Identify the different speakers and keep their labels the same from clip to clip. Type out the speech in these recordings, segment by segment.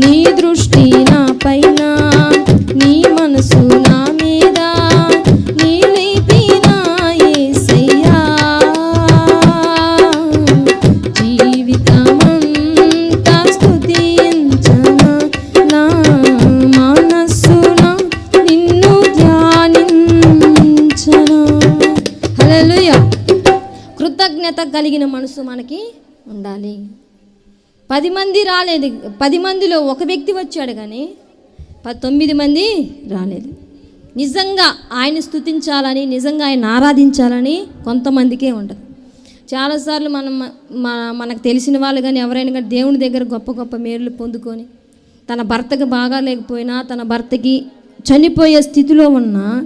Speaker 1: నీ దృష్టి నా పైన నీ మనసు నా మీద నిలిపిన యేసయ్యా జీవితమంతా స్తుతించనా నా మనస్సున నిన్ను ధ్యానించనా. హల్లెలూయా. కృతజ్ఞత కలిగిన మనసు మనకి ఉండాలి. పది మంది రాలేదు. పది మందిలో ఒక వ్యక్తి వచ్చాడు కానీ ప- తొమ్మిది మంది రాలేదు. నిజంగా ఆయన స్థుతించాలని నిజంగా ఆయన ఆరాధించాలని కొంతమందికే ఉండదు చాలాసార్లు మనం మన మనకు తెలిసిన వాళ్ళు కానీ ఎవరైనా కానీ దేవుని దగ్గర గొప్ప గొప్ప మేలు పొందుకొని తన భర్తకి బాగా లేకపోయినా తన భర్తకి చనిపోయే స్థితిలో ఉన్నా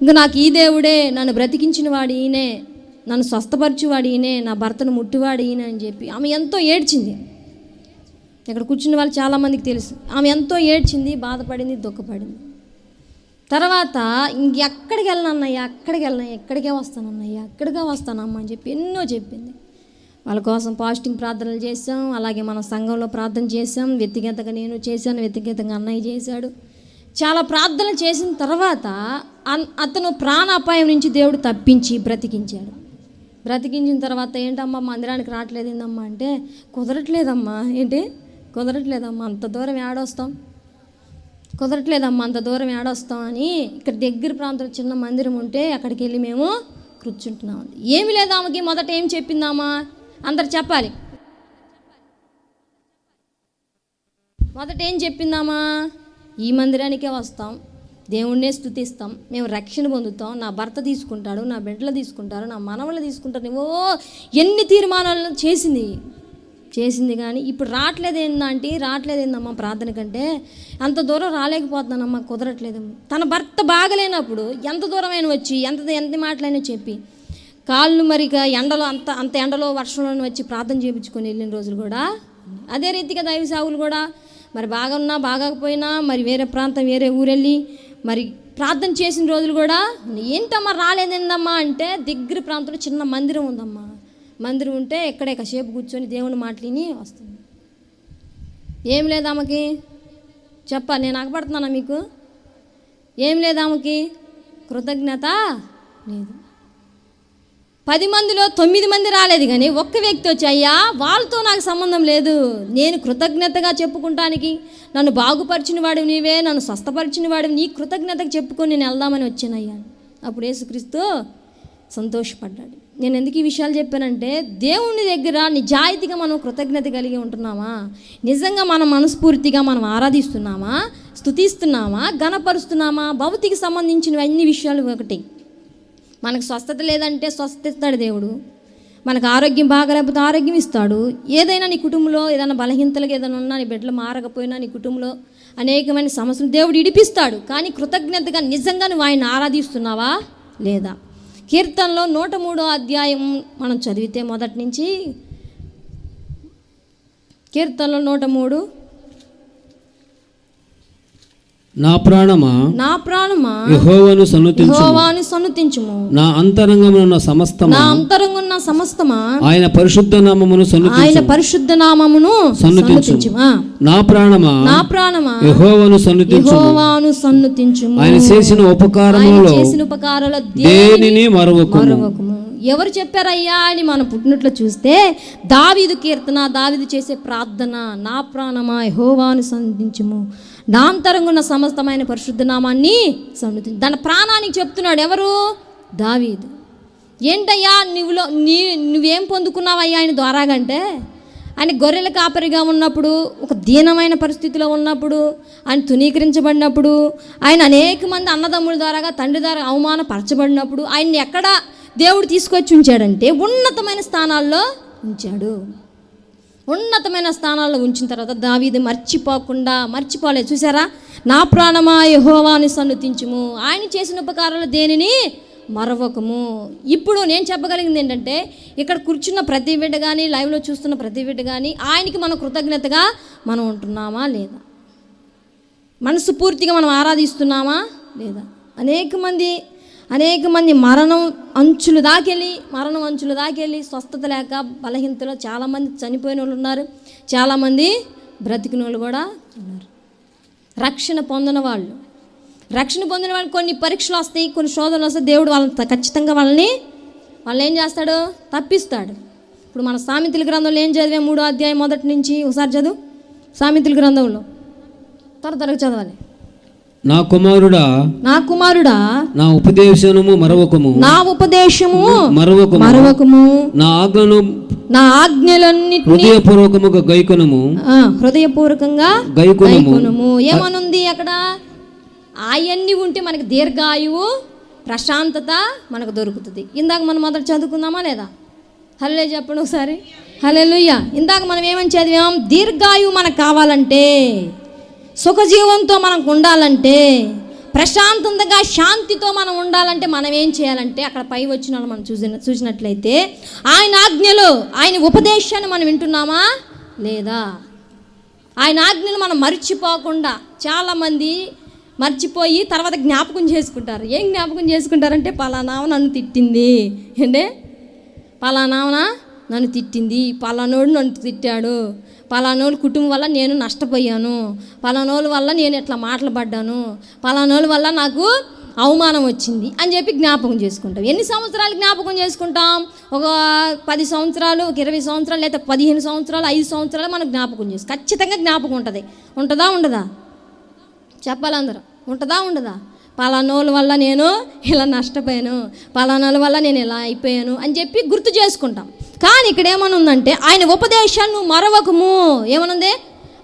Speaker 1: ఇంకా నాకు ఈ దేవుడే నన్ను బ్రతికించిన వాడు ఈయనే నన్ను స్వస్థపరిచేవాడు ఈయనే నా భర్తను ముట్టివాడు ఈయన అని చెప్పి ఆమె ఎంతో ఏడ్చింది. ఇక్కడ కూర్చున్న వాళ్ళు చాలామందికి తెలుసు. ఆమె ఎంతో ఏడ్చింది బాధపడింది దుఃఖపడింది. తర్వాత ఇంకెక్కడికి వెళ్ళనన్నయ్యా అక్కడికి వెళ్ళనయ్యా ఎక్కడికే వస్తానన్నయ్యా అక్కడికే వస్తానమ్మా అని చెప్పి ఎన్నో చెప్పింది. వాళ్ళ కోసం పాస్టింగ్ ప్రార్థనలు చేసాం అలాగే మన సంఘంలో ప్రార్థన చేసాం వ్యక్తిగతంగా నేను చేశాను వ్యక్తిగతంగా అన్నయ్య చేశాడు. చాలా ప్రార్థన చేసిన తర్వాత అన్- అతను ప్రాణాపాయం నుంచి దేవుడు తప్పించి బ్రతికించాడు. బ్రతికించిన తర్వాత ఏంటమ్మా మందిరానికి రావట్లేదు ఏందమ్మా అంటే కుదరట్లేదమ్మా. ఏంటి? కుదరట్లేదమ్మా అంత దూరం ఏడొస్తాం? కుదరట్లేదమ్మా అంత దూరం ఏడొస్తాం అని ఇక్కడ దగ్గర ప్రాంతం చిన్న మందిరం ఉంటే అక్కడికి వెళ్ళి మేము కూర్చుంటున్నాం ఏమి లేదు ఆమెకి మొదట ఏం చెప్పిందామా అందరు చెప్పాలి. మొదట ఏం చెప్పిందామా ఈ మందిరానికే వస్తాం. దేవుణ్ణే స్థుతిస్తాం మేము రక్షణ పొందుతాం. నా భర్త తీసుకుంటాడు నా బిడ్డలు తీసుకుంటారు నా మనవళ్ళు తీసుకుంటారు. ఓ ఎన్ని తీర్మానాలను చేసింది? చేసింది కానీ ఇప్పుడు రావట్లేదు ఏందంటే రావట్లేదు ఏందమ్మా ప్రార్థన కంటే? అంత దూరం రాలేకపోతున్నానమ్మా కుదరట్లేదు. తన భర్త బాగలేనప్పుడు ఎంత దూరమైన వచ్చి ఎంత ఎంత మాటలైనా చెప్పి కాళ్ళు మరిక ఎండలో అంత అంత ఎండలో వర్షంలో వచ్చి ప్రార్థన చేయించుకొని వెళ్ళిన రోజులు కూడా అదే రీతిగా దైవ సాగులు కూడా. మరి బాగా ఉన్నా బాగాకపోయినా మరి వేరే ప్రాంతం వేరే ఊరెళ్ళి మరి ప్రార్థన చేసిన రోజులు కూడా ఏంటమ్మా రాలేదేందమ్మా? అంటే దగ్గర ప్రాంతంలో చిన్న మందిరం ఉందమ్మా. మందిరం ఉంటే ఇక్కడే కాసేపు కూర్చొని దేవుని మాటలిని వస్తుంది. ఏం లేదు ఆమెకి? చెప్పా నేను అగపడుతున్నానా మీకు? ఏం లేదు ఆమెకి? కృతజ్ఞత లేదు. పది మందిలో తొమ్మిది మంది రాలేదు కానీ ఒక్క వ్యక్తి వచ్చి అయ్యా వాళ్ళతో నాకు సంబంధం లేదు. నేను కృతజ్ఞతగా చెప్పుకుంటానికి నన్ను బాగుపరిచిన వాడు నీవే నన్ను స్వస్థపరిచిన వాడు నీ కృతజ్ఞతకు చెప్పుకొని నేను వెళ్దామని వచ్చానయ్యా. అప్పుడు యేసుక్రీస్తు సంతోషపడ్డాడు. నేను ఎందుకు ఈ విషయాలు చెప్పానంటే దేవుని దగ్గర నిజాయితీగా మనం కృతజ్ఞత కలిగి ఉంటున్నామా? నిజంగా మనం మనస్ఫూర్తిగా మనం ఆరాధిస్తున్నామా? స్తుతిస్తున్నామా? గణపరుస్తున్నామా భౌతికి సంబంధించిన అన్ని విషయాలు ఒకటి. మనకు స్వస్థత లేదంటే స్వస్థత ఇస్తాడు దేవుడు. మనకు ఆరోగ్యం బాగలేకపోతే ఆరోగ్యం ఇస్తాడు. ఏదైనా నీ కుటుంబంలో ఏదైనా బలహీనతలకు ఏదైనా ఉన్నా నీ బిడ్డలు మారకపోయినా నీ కుటుంబంలో అనేకమైన సమస్యలు దేవుడు ఇడిపిస్తాడు. కానీ కృతజ్ఞతగా నిజంగా నువ్వు ఆయన ఆరాధిస్తున్నావా? లేదా? కీర్తనలో నూట మూడో అధ్యాయం మనం చదివితే మొదటి నుంచి. కీర్తనలో నూట మూడు.
Speaker 2: నా ప్రాణమా?
Speaker 1: నా ప్రాణమా?
Speaker 2: యెహోవాను సన్నుతించు
Speaker 1: యెహోవాను సన్నుతించుము.
Speaker 2: నా అంతరంగమున సమస్తమా?
Speaker 1: నా అంతరంగున్న సమస్తమా?
Speaker 2: ఆయన పరిశుద్ధ నామమును సన్నుతి
Speaker 1: ఆయన పరిశుద్ధ నామమును
Speaker 2: సన్నుతించు.
Speaker 1: సన్నుతించుమా.
Speaker 2: నా ప్రాణమా?
Speaker 1: నా ప్రాణమా?
Speaker 2: యెహోవాను సన్నుతించు
Speaker 1: యెహోవాను సన్నుతించుము.
Speaker 2: ఆయన చేసిన ఉపకారములో
Speaker 1: చేసిన ఉపకారాల
Speaker 2: దేనిని మరవకు
Speaker 1: మరొకము ఎవరు చెప్పారయ్యా అని మనం పుట్టినట్లు చూస్తే దావీదు కీర్తన దావీదు చేసే ప్రార్థన నా ప్రాణమా? యెహోవాను సంధించుము నా అంతరంగున్న సమస్తమైన పరిశుద్ధనామాన్ని సన్నిధి తన ప్రాణానికి చెప్తున్నాడు ఎవరు? దావీదు. ఏంటయ్యా నువ్వులో నీ నువ్వేం పొందుకున్నావయ్యా ఆయన ద్వారాగంటే ఆయన గొర్రెల కాపరిగా ఉన్నప్పుడు ఒక దీనమైన పరిస్థితిలో ఉన్నప్పుడు ఆయన తునీకరించబడినప్పుడు ఆయన అనేక మంది అన్నదమ్ముల ద్వారాగా తండ్రి ద్వారా అవమానపరచబడినప్పుడు ఆయన్ని ఎక్కడ దేవుడు తీసుకొచ్చి ఉంచాడంటే ఉన్నతమైన స్థానాల్లో ఉంచాడు. ఉన్నతమైన స్థానాల్లో ఉంచిన తర్వాత దావీది మర్చిపోకుండా మర్చిపోలేదు చూసారా నా ప్రాణమా యహోవాని సన్నుతించుము ఆయన చేసిన ఉపకారాలు దేనిని? మరవకము ఇప్పుడు నేను చెప్పగలిగింది ఏంటంటే ఇక్కడ కూర్చున్న ప్రతి బిడ్డ కానీ లైవ్లో చూస్తున్న ప్రతి బిడ్డ కానీ ఆయనకి మనం కృతజ్ఞతగా మనం ఉంటున్నామా లేదా? మనసు పూర్తిగా మనం ఆరాధిస్తున్నామా లేదా? అనేక మంది అనేక మంది మరణం అంచులు దాకెళ్ళి మరణం అంచులు దాకెళ్ళి స్వస్థత లేక బలహీనతలో చాలామంది చనిపోయిన వాళ్ళు ఉన్నారు. చాలామంది బ్రతికిన వాళ్ళు కూడా ఉన్నారు. రక్షణ పొందిన వాళ్ళు. రక్షణ పొందిన వాళ్ళు కొన్ని పరీక్షలు వస్తాయి కొన్ని శోధనలు వస్తాయి. దేవుడు వాళ్ళని ఖచ్చితంగా వాళ్ళని వాళ్ళు ఏం చేస్తాడు? తప్పిస్తాడు. ఇప్పుడు మన సామెతల గ్రంథంలో ఏం చదివే? మూడో అధ్యాయం మొదటి నుంచి ఒకసారి చదువు. సామెతల గ్రంథంలో. త్వర త్వరగా చదవాలి.
Speaker 2: నా కుమారుడా
Speaker 1: నా కుమారుడా
Speaker 2: నా ఉపదేశము మరవకము.
Speaker 1: నా ఉపదేశము
Speaker 2: మరవకము.
Speaker 1: మరవకము.
Speaker 2: నా ఆజ్ఞను
Speaker 1: నా ఆజ్ఞలన్నిటినీ
Speaker 2: హృదయపూర్వకముగా గైకొనము.
Speaker 1: ఆ, హృదయపూర్వకంగా
Speaker 2: గైకొనము.
Speaker 1: గైకొనుము. ఏమనుంది అక్కడ? అవన్నీ ఉంటే మనకి దీర్ఘాయువు ప్రశాంతత మనకు దొరుకుతుంది. ఇందాక మనం మొదట చదువుకుందామా లేదా? హల్లే చెప్పండి ఒకసారి. హల్లెలూయ. ఇందాక మనం ఏమని చదివాం? దీర్ఘాయువు మనకు కావాలంటే. సుఖజీవంతో మనకు ఉండాలంటే ప్రశాంతంగా శాంతితో మనం ఉండాలంటే మనం ఏం చేయాలంటే అక్కడ పై వచ్చిన మనం చూసిన చూసినట్లయితే ఆయన ఆజ్ఞలు ఆయన ఉపదేశాన్ని మనం వింటున్నామా? లేదా? ఆయన ఆజ్ఞలు మనం మర్చిపోకుండా చాలామంది మర్చిపోయి తర్వాత జ్ఞాపకం చేసుకుంటారు. ఏం జ్ఞాపకం చేసుకుంటారంటే పలానావ నన్ను తిట్టింది. ఏంటే పలానావన నన్ను తిట్టింది. పలానోడు నన్ను తిట్టాడు. పలానోళ్ళ కుటుంబం వల్ల నేను నష్టపోయాను. పలానోళ్ళ వల్ల నేను ఇట్లా మాటలు పడ్డాను. పలానోళ్ళ వల్ల నాకు అవమానం వచ్చింది అని చెప్పి జ్ఞాపకం చేసుకుంటాం. ఎన్ని సంవత్సరాలు జ్ఞాపకం చేసుకుంటాం? ఒక పది సంవత్సరాలు ఒక ఇరవై సంవత్సరాలు లేదా పదిహేను సంవత్సరాలు ఐదు సంవత్సరాలు మనం జ్ఞాపకం చేసి ఖచ్చితంగా జ్ఞాపకం ఉంటుంది. ఉంటుందా ఉండదా? చెప్పాలందరూ. ఉంటుందా ఉండదా? పలానోళ్ళ వల్ల నేను ఇలా నష్టపోయాను పలానాల వల్ల నేను ఇలా అయిపోయాను అని చెప్పి గుర్తు చేసుకుంటాం. కానీ ఇక్కడ ఏమని ఉందంటే ఆయన ఉపదేశాన్ని నువ్వు మరవకము. ఏమనుంది?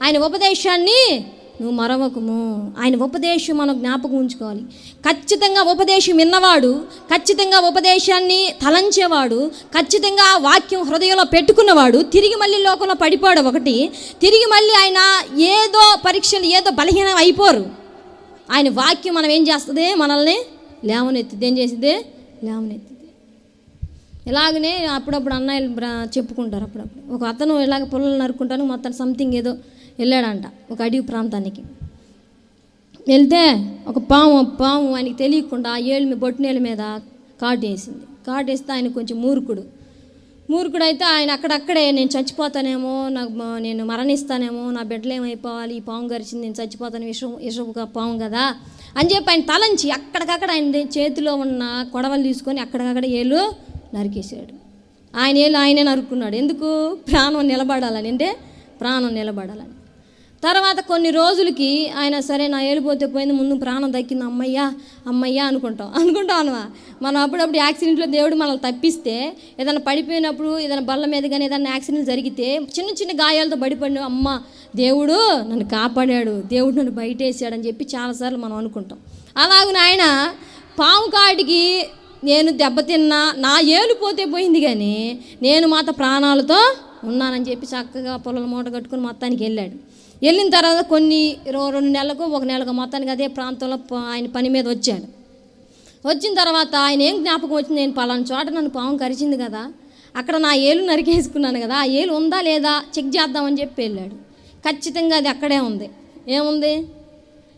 Speaker 1: ఆయన ఉపదేశాన్ని నువ్వు మరవకము. ఆయన ఉపదేశం మనం జ్ఞాపకం ఉంచుకోవాలి. ఖచ్చితంగా ఉపదేశం విన్నవాడు ఖచ్చితంగా ఉపదేశాన్ని తలంచేవాడు ఖచ్చితంగా ఆ వాక్యం హృదయంలో పెట్టుకున్నవాడు తిరిగి మళ్ళీ లోకంలో పడిపోడు ఒకటి. తిరిగి మళ్ళీ ఆయన ఏదో పరీక్షలు ఏదో బలహీనం అయిపోరు. ఆయన వాక్యం మనం ఏం చేస్తుంది? మనల్ని లేవనెత్తిది ఏం చేసింది లేవనెత్తిది ఇలాగనే అప్పుడప్పుడు అన్నయ్యలు చెప్పుకుంటారు అప్పుడప్పుడు. ఒక అతను ఇలాగ పొలాలు నరుక్కుంటాను మొత్తం సంథింగ్ ఏదో వెళ్ళాడంట ఒక అడవి ప్రాంతానికి. వెళ్తే ఒక పాము పాము ఆయనకి తెలియకుండా ఆ ఏళ్ళు మీ బొట్టినేళ్ళ మీద కాటేసింది. కాటేస్తే ఆయన కొంచెం మూర్ఖుడు. మూర్ఖుడైతే ఆయన అక్కడక్కడే నేను చచ్చిపోతానేమో నాకు నేను మరణిస్తానేమో నా బిడ్డలు ఏమైపోవాలి ఈ పాము గరిచింది నేను చచ్చిపోతాను విషం విషపు పాము కదా? అని చెప్పి ఆయన తలంచి అక్కడికక్కడ ఆయన చేతిలో ఉన్న కొడవలు తీసుకొని అక్కడికక్కడ ఏళ్ళు నరికేశాడు. ఆయన ఏళ్ళు ఆయనే నరుక్కున్నాడు. ఎందుకు? ప్రాణం నిలబడాలని. అంటే ప్రాణం నిలబడాలని. తర్వాత కొన్ని రోజులకి ఆయన సరే నా ఏలిపోతే పోయింది ముందు ప్రాణం దక్కింది అమ్మయ్యా అమ్మయ్యా అనుకుంటాం. అనుకుంటాం అనవా మనం అప్పుడప్పుడు యాక్సిడెంట్లో దేవుడు మనల్ని తప్పిస్తే ఏదైనా పడిపోయినప్పుడు ఏదైనా బల్ల మీద కానీ ఏదైనా యాక్సిడెంట్ జరిగితే చిన్న చిన్న గాయాలతో పడిపోయిన అమ్మ దేవుడు నన్ను కాపాడాడు దేవుడు నన్ను బయటేసాడని చెప్పి చాలాసార్లు మనం అనుకుంటాం. అలాగే ఆయన పాము కాడికి నేను దెబ్బతిన్నా నా ఏలు పోతే పోయింది కానీ నేను మాత ప్రాణాలతో ఉన్నానని చెప్పి చక్కగా పొలం మూట కట్టుకుని మొత్తానికి వెళ్ళాడు. వెళ్ళిన తర్వాత కొన్ని రెండు నెలలకు ఒక నెలకు మొత్తానికి అదే ప్రాంతంలో ఆయన పని మీద వచ్చాడు. వచ్చిన తర్వాత ఆయన ఏం జ్ఞాపకం వచ్చింది? నేను పలానా చోట నన్ను పాము కరిచింది కదా. అక్కడ నా ఏలు నరికేసుకున్నాను కదా. ఆ ఏలు ఉందా లేదా చెక్ చేద్దామని చెప్పి వెళ్ళాడు. ఖచ్చితంగా అది అక్కడే ఉంది. ఏముంది?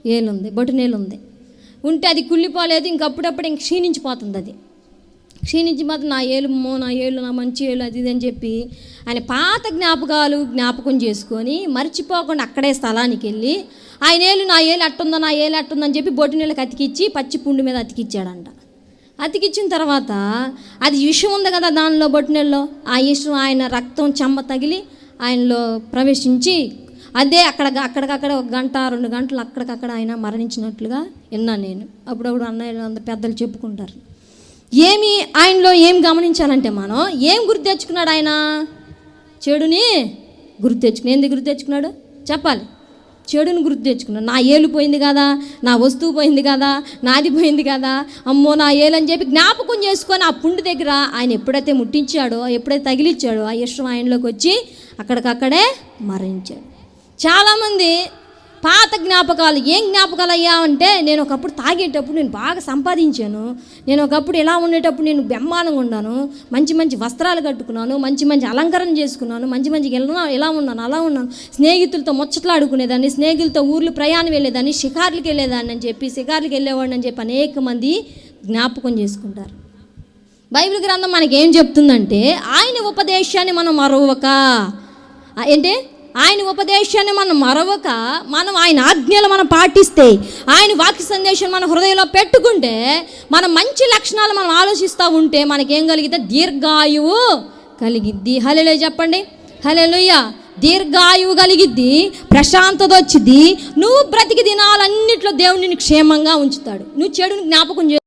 Speaker 1: ఏలుంది. బొటనేలు ఉంది ఉంటే అది కుళ్ళిపోలేదు. ఇంకప్పుడప్పుడు ఇంక క్షీణించిపోతుంది అది. క్షీణించి మాత్రం నా ఏలుమ్మో నా ఏళ్ళు నా మంచి ఏళ్ళు అది ఇది అని చెప్పి ఆయన పాత జ్ఞాపకాలు జ్ఞాపకం చేసుకొని మర్చిపోకుండా అక్కడే స్థలానికి వెళ్ళి ఆయన ఏళ్ళు నా ఏళ్ళు అట్టుందో నా ఏళ్ళు అట్టుందని చెప్పి బొట్టు నీళ్ళకి అతికిచ్చి పచ్చి పుండు మీద అతికిచ్చాడంట. అతికిచ్చిన తర్వాత అది విషం ఉంది కదా దానిలో బొట్టు నీళ్ళలో. ఆ విషం ఆయన రక్తం చెమ్మ తగిలి ఆయనలో ప్రవేశించి అదే అక్కడ అక్కడికక్కడ ఒక గంట రెండు గంటలు అక్కడికక్కడ ఆయన మరణించినట్లుగా విన్నాను నేను. అప్పుడప్పుడు అన్నయ్యలు అందరు పెద్దలు చెప్పుకుంటారు. ఏమి ఆయనలో ఏం గమనించాలంటే మనం ఏం గుర్తు తెచ్చుకున్నాడు ఆయన? చెడుని గుర్తు తెచ్చుకుని ఏంది గుర్తు తెచ్చుకున్నాడు? చెప్పాలి. చెడుని గుర్తు తెచ్చుకున్నాడు. నా ఏలు పోయింది కదా? నా వస్తువు పోయింది కదా? నాది పోయింది కదా? అమ్మో నా ఏలు అని చెప్పి జ్ఞాపకం చేసుకొని ఆ పుండు దగ్గర ఆయన ఎప్పుడైతే ముట్టించాడో ఎప్పుడైతే తగిలిచ్చాడో ఆ ఇష్టం ఆయనలోకి వచ్చి అక్కడికక్కడే మరణించాడు. చాలామంది పాత జ్ఞాపకాలు ఏం జ్ఞాపకాలు అయ్యా అంటే నేను ఒకప్పుడు తాగేటప్పుడు నేను బాగా సంపాదించాను. నేను ఒకప్పుడు ఎలా ఉండేటప్పుడు నేను బెమ్మానంగా ఉన్నాను. మంచి మంచి వస్త్రాలు కట్టుకున్నాను. మంచి మంచి అలంకరణ చేసుకున్నాను. మంచి మంచి ఎలా ఎలా ఉన్నాను అలా ఉన్నాను. స్నేహితులతో ముచ్చట్లు ఆడుకునేదాన్ని స్నేహితులతో ఊర్లు ప్రయాణం వెళ్ళేదాన్ని షికార్లకు వెళ్ళేదాన్ని అని చెప్పి షికార్లకు వెళ్ళేవాడిని అని చెప్పి అనేక మంది జ్ఞాపకం చేసుకుంటారు. బైబిల్ గ్రంథం మనకి ఏం చెప్తుందంటే ఆయన ఉపదేశాన్ని మనం మరొక అంటే ఏంటి? ఆయన ఉపదేశాన్ని మనం మరవక మనం ఆయన ఆజ్ఞలు మనం పాటిస్తే ఆయన వాక్య సందేశం మన హృదయంలో పెట్టుకుంటే మన మంచి లక్షణాలు మనం ఆలోచిస్తూ ఉంటే మనకేం కలిగితే దీర్ఘాయువు కలిగిద్ది. హలో చెప్పండి. హలో దీర్ఘాయువు కలిగిద్ది ప్రశాంతత వచ్చింది నువ్వు బ్రతికి దినాలన్నిట్లో దేవుడు నిన్ను క్షేమంగా ఉంచుతాడు. నువ్వు చెడుని జ్ఞాపకం చే